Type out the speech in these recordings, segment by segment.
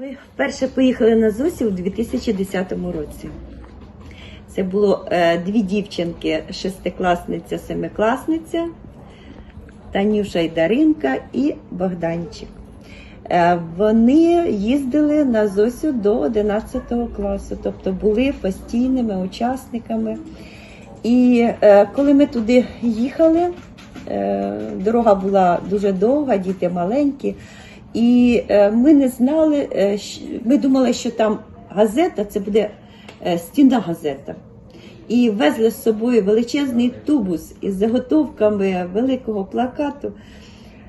Ми вперше поїхали на ЗОСі у 2010 році. Це було е, дві дівчинки, шестикласниця, семикласниця, Танюша і Даринка і Богданчик. Е, вони їздили на ЗОСю до 11 класу, тобто були постійними учасниками. І е, коли ми туди їхали, дорога була дуже довга, діти маленькі. І е, ми не знали, е, ми думали, що там газета це буде е, стінна газета. І везли з собою величезний тубус із заготовками великого плакату.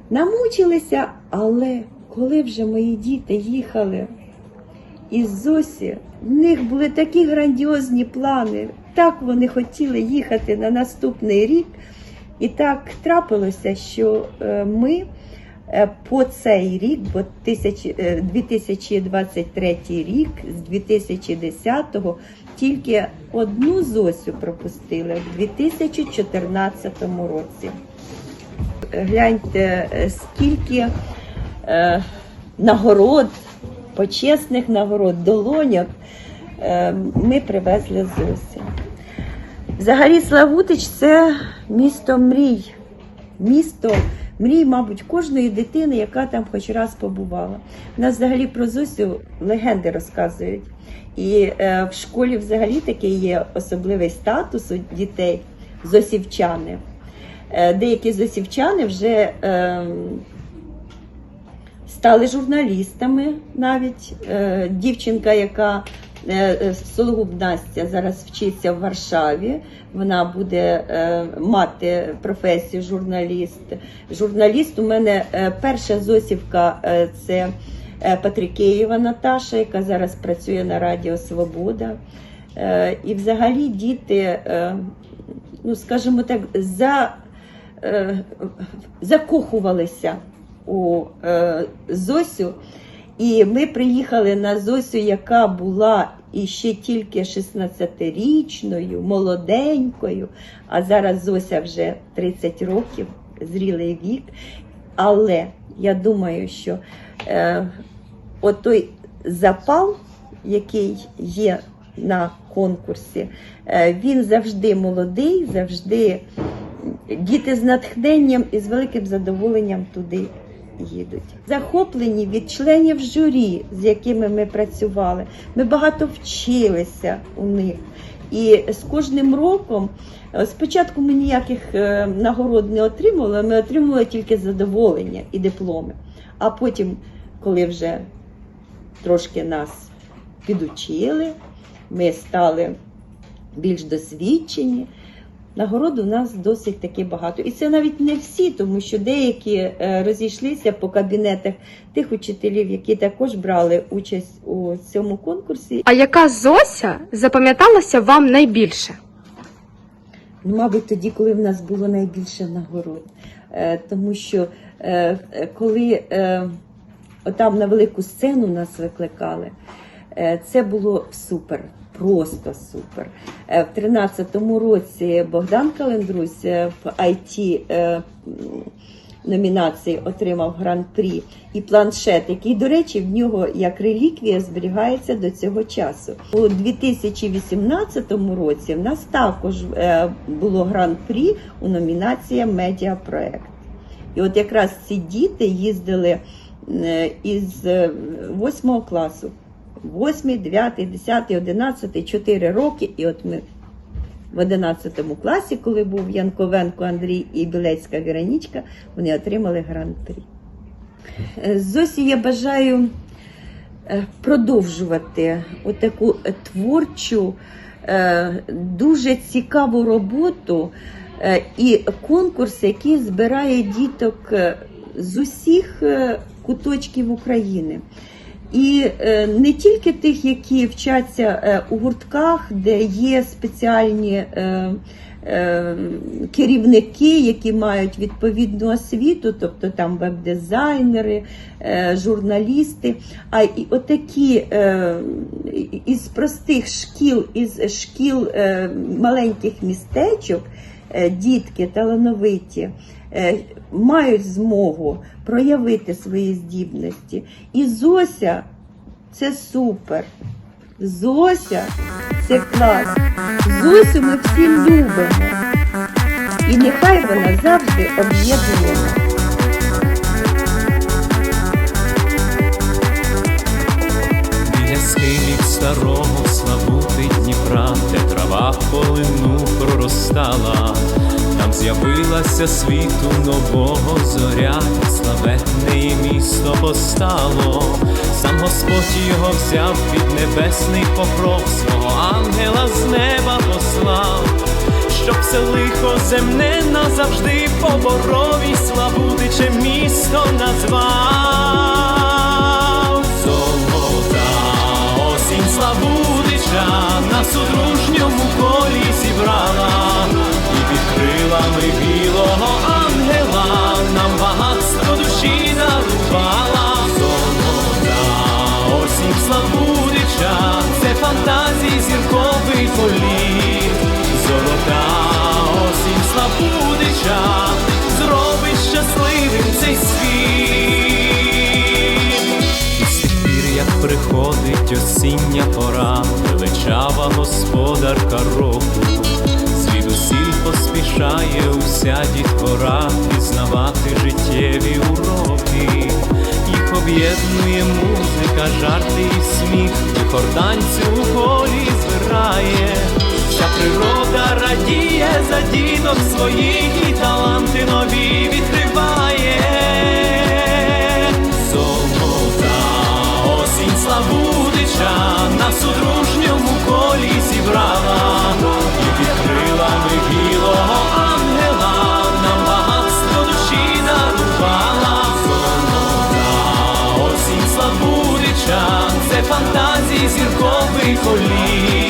Намучилися, але коли вже мої діти їхали із Зосі, в них були такі грандіозні плани. Так вони хотіли їхати на наступний рік. І так трапилося, що ми по цей рік, бо е, 2023 рік, з 2010-го, тільки одну Зосю пропустили в 2014 році. Гляньте, е, скільки е, нагород, почесних нагород, долоньок е, ми привезли з Зосі. Взагалі Славутич це місто мрій. Місто мрій, мабуть, кожної дитини, яка там хоч раз побувала. У нас взагалі про Зосю легенди розказують. І е, в школі взагалі такий є особливий статус у дітей зосівчани. Е, деякі зосівчани вже е, стали журналістами навіть. Е, дівчинка, яка Сологуб Настя зараз вчиться в Варшаві. Вона буде е, мати професію журналіст. Журналіст у мене е, перша Зосівка е, це е, Патрикеєва Наташа, яка зараз працює на Радіо Свобода. Е, і взагалі діти, е, ну скажімо так, за, е, закохувалися у е, Зосю. І ми приїхали на Зосю, яка була іще тільки 16-річною, молоденькою, а зараз Зося вже 30 років, зрілий вік. Але я думаю, що е, отой запал, який є на конкурсі, е, він завжди молодий, завжди діти з натхненням і з великим задоволенням туди їдуть. Захоплені від членів журі, з якими ми працювали. Ми багато вчилися у них. І з кожним роком, е, спочатку ми ніяких е, нагород не отримували, ми отримували тільки задоволення і дипломи. А потім, коли вже трошки нас підучили, ми стали більш досвідчені. Нагород у нас досить таки багато. І це навіть не всі, тому що деякі е, розійшлися по кабінетах тих учителів, які також брали участь у цьому конкурсі. А яка Зося запам'яталася вам найбільше? Ну, мабуть, тоді, коли в нас було найбільше нагород. Е, Тому що е, коли отам на велику сцену нас викликали, це було супер, просто супер. Е, В 13-му році Богдан Календрусь е, в IT е, номінації отримав гран-прі і планшет, який, до речі, в нього як реліквія зберігається до цього часу. У 2018 році в нас також було гран-прі у номінації Медіапроект. І от якраз ці діти їздили із 8 класу. 8, 9, 10, 11, 4 роки. І от ми в 11 класі, коли був Янковенко Андрій і Білецька Веронічка, вони отримали гран-прі. Е, Зосі я бажаю е, продовжувати отаку творчу, е, дуже цікаву роботу і конкурс, який збирає діток з усіх куточків України. І е, не тільки тих, які вчаться е, у гуртках, де є спеціальні е, керівники, які мають відповідну освіту, тобто там веб-дизайнери, журналісти, а і отакі із простих шкіл, із шкіл маленьких містечок, дітки талановиті. е, Мають змогу проявити свої здібності. І Зося це супер. Зося це клас. Зосю ми всі любимо. І нехай вона завжди об'єднує. Біля старого славути Дніпра, де трава полину проростала, там з'явилася світу нового зоря, і славетне її місто постало. Сам Господь його взяв під небесний покров, свого ангела з неба послав, щоб все лихо земне назавжди поборов і славутиче місто назвав. Зірковий політ. Золота осінь славутича, зробить щасливим цей світ. І з тих пір, як приходить осіння пора, величава господарка року, звідусіль поспішає уся дітвора пізнавати життєві уроки. Їх об'єднує музика, жарти і сміх, вихор танцю у колі за діток своїх і таланти нові відкриває. Золота осінь славутича нас у дружньому колі зібрала, і під крилами білого ангела нам багатство душі дарувала. Золота осінь славутича, це фантазії зірковий політ.